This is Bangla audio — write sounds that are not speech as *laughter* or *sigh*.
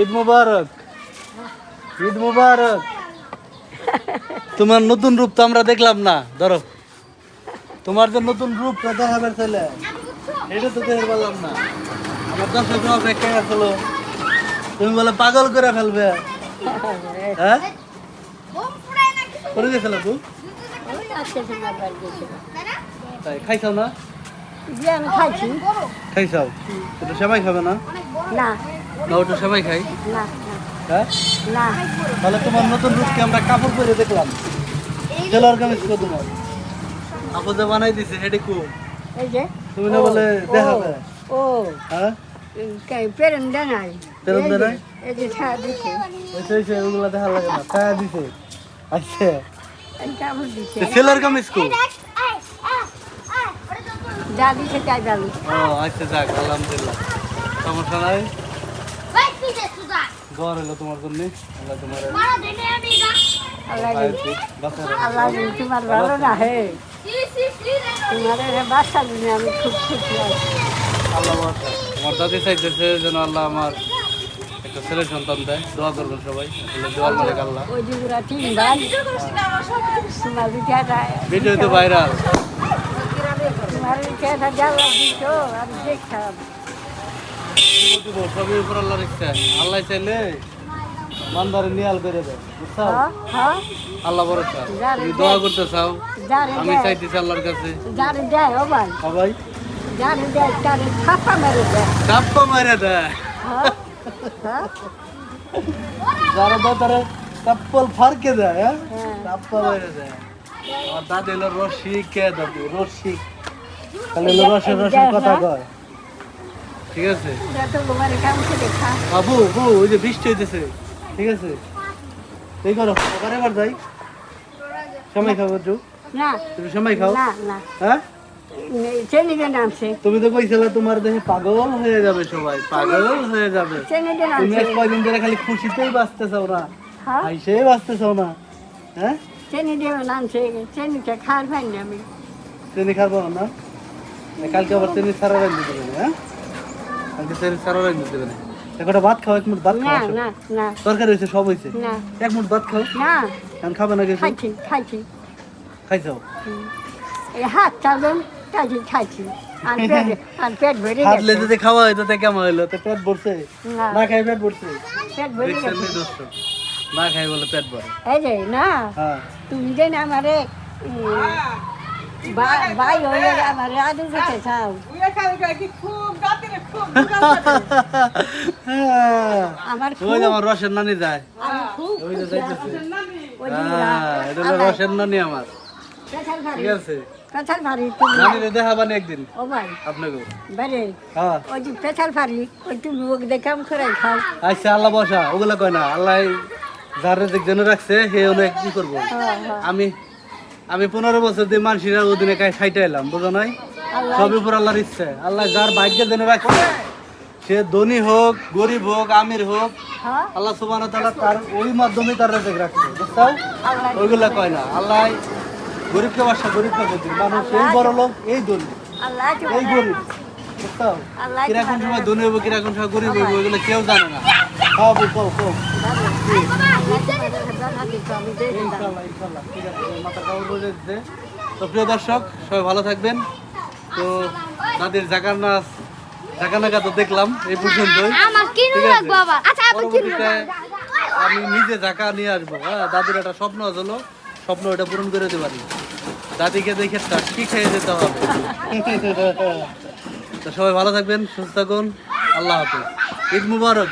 ঈদ মুবারক। ঈদ মুবারক। তোমার নতুন রূপ তো আমরা দেখলাম না। ধরো। তোমার যে নতুন রূপ দেখাবার ছেলে এটা তো দেখতে পারলাম না। আমার দর্শক অপেক্ষায় আসলো। তুমি বলে পাগল করে ফেলবে। হ্যাঁ? করে গেছিল তু ওই আজকে তোমার বাড়ি গেছিল তাই খাইছাও না? খাইছি। খাইছাও? এটা সবাই খাবে না? না। ওটা সবাই খাই না হ্যাঁ? না। তাহলে তোমার নতুন রূপকে আমরা কাপড় পরে দেখলাম। টেলার কামিজ কো তোমার আপু যে বানাই দিছে হেডে কো। এই যে? তুমি না বলে দেখাবে ও। হ্যাঁ? এই যে দিছে। ওগুলা দেখা লাগে না। খায়া দিছে। আচ্ছা। কামিজ কো যা দিছে তাই ও আচ্ছা যাক আলহামদুলিল্লাহ। সমস্যা নাই? দোয়ার হলো তোমার জন্য। আল্লাহ তোমার আল্লাহ আয়াতি বাঁচায় রাখে। আল্লাহ তোমার ভালো না হে। তোমার এই বাচ্চা দিনে আমি খুব খুশি আছি। আল্লাহ ভরসা। আমার দাদি চাইতেছে যেন আল্লাহ আমার একটা ছেলে সন্তান দেয়। দোয়া করবেন সবাই। আসলে দোয়ার মালিক আল্লাহ। ওই যে তিন ভাই তোমার বিচারটা ভিডিও তো ভাইরাল। তোমার বিচারটা জ্বালা দিত আমি দেখতাম। দিব সবই উপর আল্লাহর ইচ্ছা আল্লাহ চাইলে বান্দারে নিয়াল করে দেয় বুঝছ হ্যাঁ হ্যাঁ। আল্লাহ ভরসা। তুমি দোয়া করতে চাও আমি চাইতেছি আল্লাহর কাছে। যারে দেয় ও ভাই। সবাই যারে দেয় তারে ছাপা মেরে দেয় চাপ্পা মারে দেয় হ্যাঁ যারা দেয় তারা চাপ্পল ফারকে দেয় হ্যাঁ? চাপ্পা মেরে দেয় আমার দাদি হলো রসিক কে দাদি রসিক। রসের রসের কথা কয়। ঠিক আছে? বাবু বউ ওই যে বৃষ্টি হইতেছে। ঠিক আছে? এই করো আবার এবার যাই। সময় খাব একটু না। তুমি সময় খাও। না হ্যাঁ? তুমি তো কইছিলে তোমার দেহে পাগল হয়ে যাবে সবাই পাগল হয়ে যাবে। তুমি এক কয়দিন ধরে খালি খুশিতেই বাঁচতে চাও না হ্যাঁ। আইসেই বাঁচতে চাও না হ্যাঁ? চেনিতে নামছে চেনিটা খার পাই না আমি চিনি খাব না? কালকে আবার চিনি সারা রাখতে দেবে হ্যাঁ? কালকে চিনি সারা রাখতে দেবে না। একটা ভাত খাও এক মুঠ ভাত খাও না না। তরকারি হয়েছে সব হয়েছে? না। এক মুঠ ভাত খাও? না। এখন খাবে না কিছু খাইছি খাইছি। খাইছাও এই হাত চালন খাইছি খাইছি। আর *laughs* পেট আর পেট ভরে হাতলে গেছে। যদি খাওয়া হইতো তো কেমন হইল? তো পেট ভরছে? না। খাই পেট ভরছে? পেট ভরে গেছে। না খাই বলে পেট ভরে। এই যে না তুমি যে না আমারে উম, বা- ভাই হয়ে আমারে আমার ওই আমার রসের নানি যায়। ওই যে যাইতেছে হ্যাঁ এটা রসের নানি আমার। ঠিক আছে। পেছাল ভারী তুমি। নানিরে দেখাবানি একদিন। ও ভাই। আপনাকে। বারে হ্যাঁ। ওই যে পেছাল ভারী ওই তুমি ওকে দেখাম করে খাও। আচ্ছা আল্লাহ বসা ওগুলা কয় না আল্লাহ যার রাখছে সে অনেক কি করব। হ্যাঁ। আমি আমি পনেরো বছর দিয়ে মানুষের ওদিনে খাই খাইতে এলাম বুঝো নাই? আল্লাহ। সবই উপর আল্লাহর ইচ্ছে। আল্লাহ যার ভাগ্য যেন রাখছে সে ধনী হোক গরিব হোক আমির হোক হ্যাঁ। আল্লাহ সুবান তার ওই মাধ্যমে তার রেজেক রাখছে বুঝছ ওইগুলা কয় না আল্লাহ গরিবকে বাসা গরিবকে বুঝি মানুষ এই বড় লোক এই ধনী এই গরিব বুঝছ আল্লাহ কীরকম সময় ধনী হব কীরকম সময় গরিব হব ওইগুলো কেউ জানে না। খাও বউ খাও খাও আমি দেখি ইনশাল্লাহ ইনশাল্লাহ ঠিক আছে মাথার কাপড় তো প্রিয় দর্শক সবাই ভালো থাকবেন। তো দাদির জাকার নাচ জাকা নাকা তো দেখলাম এই। লাগবো আবার। আচ্ছা আমি নিজে জাকা নিয়ে আসব। হ্যাঁ দাদির একটা স্বপ্ন হলো স্বপ্ন ওটা পূরণ করে দিতে পারি। দাদিকে দেখে তার কি খেয়ে যেতে হবে? *laughs* তো সবাই ভালো থাকবেন সুস্থ থাকুন। আল্লাহ হাফিজ। ঈদ মুবারক।